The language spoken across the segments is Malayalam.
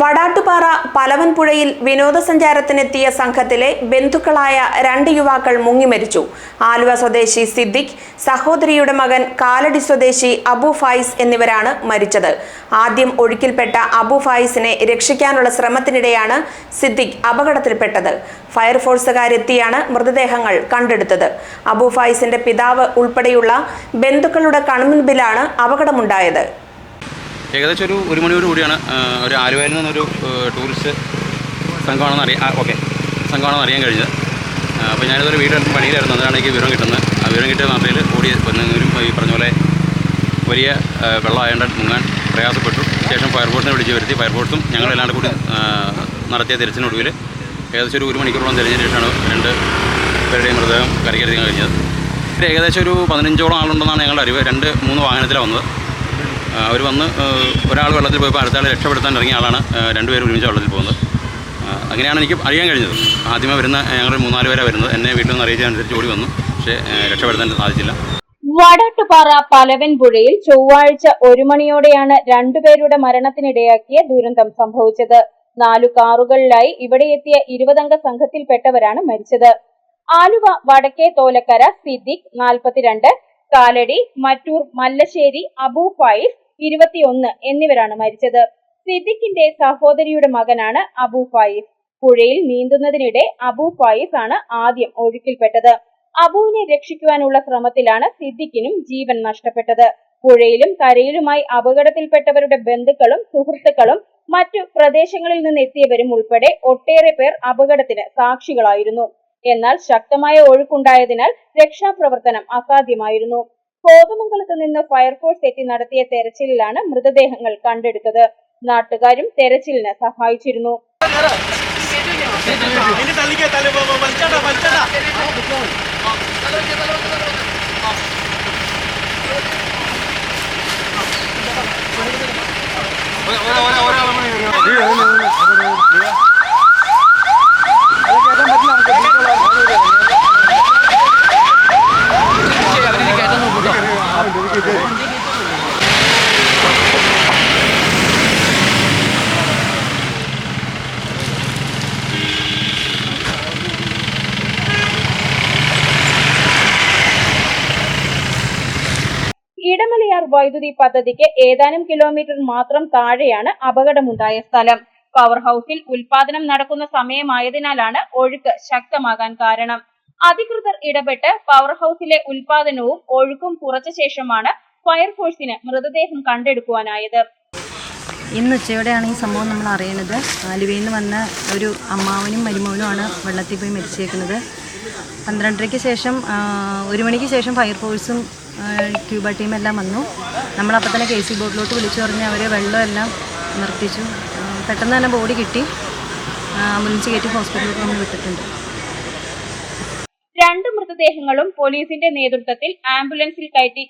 വടാട്ടുപാറ പലവൻപുഴയിൽ വിനോദസഞ്ചാരത്തിനെത്തിയ സംഘത്തിലെ ബന്ധുക്കളായ രണ്ട് യുവാക്കൾ മുങ്ങിമരിച്ചു. ആലുവ സ്വദേശി സിദ്ദിഖ് സഹോദരിയുടെ മകൻ കാലടി സ്വദേശി അബു ഫായിസ് എന്നിവരാണ് മരിച്ചത്. ആദ്യം ഒഴുക്കിൽപ്പെട്ട അബു ഫായിസിനെ രക്ഷിക്കാനുള്ള ശ്രമത്തിനിടെയാണ് സിദ്ദിഖ് അപകടത്തിൽപ്പെട്ടത്. ഫയർഫോഴ്സുകാരെത്തിയാണ് മൃതദേഹങ്ങൾ കണ്ടെടുത്തത്. അബു ഫായിസിന്റെ പിതാവ് ഉൾപ്പെടെയുള്ള ബന്ധുക്കളുടെ കൺമുൻപിലാണ് അപകടമുണ്ടായത്. ഏകദേശം ഒരു ഒരു മണിയോട് കൂടിയാണ് ഒരു ആലുവയിൽ നിന്നൊരു ടൂറിസ്റ്റ് സംഘമാണെന്ന് അറിയാം ഓക്കെ സംഘമാണെന്ന് അറിയാൻ കഴിഞ്ഞത്. അപ്പോൾ ഞാനിതൊരു വീട്ടിൽ പണിയിലായിരുന്നു അതാണ് എനിക്ക് വിവരം കിട്ടുന്നത്. ആ വിവരം കിട്ടിയ മാത്രയിൽ ഓടി വന്നെങ്കിലും ഈ പറഞ്ഞ പോലെ വലിയ വെള്ളമായതുകൊണ്ട് മുങ്ങാൻ പ്രയാസപ്പെട്ടു. ശേഷം ഫയർഫോഴ്സിനെ വിളിച്ച് വരുത്തി. ഫയർഫോഴ്സും ഞങ്ങളെല്ലാം കൂടി നടത്തിയ തിരച്ചിനൊടുവിൽ ഏകദേശം ഒരു ഒരു മണിക്കൂറോളം തിരഞ്ഞതിന് ശേഷമാണ് രണ്ട് പേരുടെയും മൃതദേഹം കരകരുതി കഴിഞ്ഞത്. ഏകദേശം ഒരു പതിനഞ്ചോളം ആളുണ്ടെന്നാണ് ഞങ്ങളുടെ അറിവ്. രണ്ട് മൂന്ന് വാഹനത്തിലാണ് വന്നത്. അവർ വന്ന് ഒരാൾ വെള്ളത്തിൽ പോയപ്പോൾ അടുത്ത ആളെ രക്ഷപ്പെടുത്താൻ ഇറങ്ങിയ ആളാണ് രണ്ടുപേരും ഒരുമിച്ച് വെള്ളത്തിൽ പോകുന്നത്. അങ്ങനെയാണ് എനിക്ക് അറിയാൻ കഴിഞ്ഞത്. ആദ്യമേ വരുന്ന ഞങ്ങൾ മൂന്നാൽ പേരാണ് വരുന്നത്. എന്നെ വീട്ടിൽ നിന്ന് അറിയിച്ചതനുസരിച്ച് ഓടി വന്നു. പക്ഷേ രക്ഷപ്പെടുത്താൻ സാധിച്ചില്ല. വടാട്ടുപാറ പലവൻപുഴയിൽ ചൊവ്വാഴ്ച ഒരു മണിയോടെയാണ് രണ്ടുപേരുടെ മരണത്തിനിടയാക്കിയ ദുരന്തം സംഭവിച്ചത്. നാലു കാറുകളിലായി ഇവിടെ എത്തിയ ഇരുപതംഗ സംഘത്തിൽപ്പെട്ടവരാണ് മരിച്ചത്. ആലുവ വടക്കേ തോലക്കര സിദ്ദിഖ് നാൽപ്പത്തിരണ്ട് കാലടി മറ്റൂർ മല്ലശ്ശേരി അബു ഫായിസ് ഇരുപത്തിയൊന്ന് എന്നിവരാണ് മരിച്ചത്. സിദ്ദിഖിന്റെ സഹോദരിയുടെ മകനാണ് അബു ഫായിസ്. പുഴയിൽ നീന്തുന്നതിനിടെ അബു ഫായിസ് ആണ് ആദ്യം ഒഴുക്കിൽപ്പെട്ടത്. അബുവിനെ രക്ഷിക്കുവാനുള്ള ശ്രമത്തിലാണ് സിദ്ദിഖിനും ജീവൻ നഷ്ടപ്പെട്ടത്. പുഴയിലും കരയിലുമായി അപകടത്തിൽപ്പെട്ടവരുടെ ബന്ധുക്കളും സുഹൃത്തുക്കളും മറ്റു പ്രദേശങ്ങളിൽ നിന്ന് എത്തിയവരും ഉൾപ്പെടെ ഒട്ടേറെ പേർ അപകടത്തിന് സാക്ഷികളായിരുന്നു. എന്നാൽ ശക്തമായ ഒഴുക്കുണ്ടായതിനാൽ രക്ഷാപ്രവർത്തനം അസാധ്യമായിരുന്നു. കോതമംഗലത്ത് നിന്ന് ഫയർഫോഴ്സ് എത്തി നടത്തിയ തെരച്ചിലിലാണ് മൃതദേഹങ്ങൾ കണ്ടെടുത്തത്. നാട്ടുകാരും തെരച്ചിലിന് സഹായിച്ചിരുന്നു. ഓരോ തള്ളിക്കേ ഇടമലയാർ വൈദ്യുതി പദ്ധതിക്ക് ഏതാനും കിലോമീറ്റർ മാത്രം താഴെയാണ് അപകടമുണ്ടായ സ്ഥലം. പവർ ഹൌസിൽ ഉൽപാദനം നടക്കുന്ന സമയമായതിനാലാണ് ഒഴുക്ക് ശക്തമാകാൻ കാരണം. അധികൃതർ ഇടപെട്ട് പവർ ഹൌസിലെ ഉൽപാദനവും ഒഴുക്കും കുറച്ച ശേഷമാണ് ഫയർഫോഴ്സിന് മൃതദേഹം കണ്ടെടുക്കുവാനായത്. ഇന്ന് ഉച്ചയോടെയാണ് ഈ സംഭവം നമ്മൾ അറിയണത് ആലുവയിൽ നിന്ന് വന്ന ഒരു അമ്മാവനും മരുമോനുമാണ് വെള്ളത്തിൽ പോയി മരിച്ചേക്കുന്നത്. പന്ത്രണ്ടരയ്ക്ക് ശേഷം ഒരു മണിക്ക് ശേഷം ഫയർഫോഴ്സും ഫോഴ്സും ക്യൂബ എല്ലാം വന്നു. നമ്മളപ്പോൾ തന്നെ കെ സി ബോട്ടിലോട്ട് വിളിച്ചു പറഞ്ഞ് അവർ വെള്ളമെല്ലാം നിർത്തിച്ചു. പെട്ടെന്ന് തന്നെ ബോഡി കിട്ടി. ആംബുലൻസ് കയറ്റി ഹോസ്പിറ്റലിലോട്ട് നമ്മൾ വിട്ടിട്ടുണ്ട്. രണ്ട് മൃതദേഹങ്ങളും പോലീസിന്റെ നേതൃത്വത്തിൽ ആംബുലൻസിൽ കയറ്റി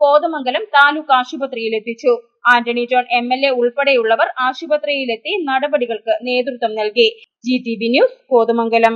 കോതമംഗലം താലൂക്ക് ആശുപത്രിയിൽ എത്തിച്ചു. Antony John M L A ഉൾപ്പെടെയുള്ളവർ ആശുപത്രിയിലെത്തി നടപടികൾക്ക് നേതൃത്വം നൽകി. G T V news Kothamangalam.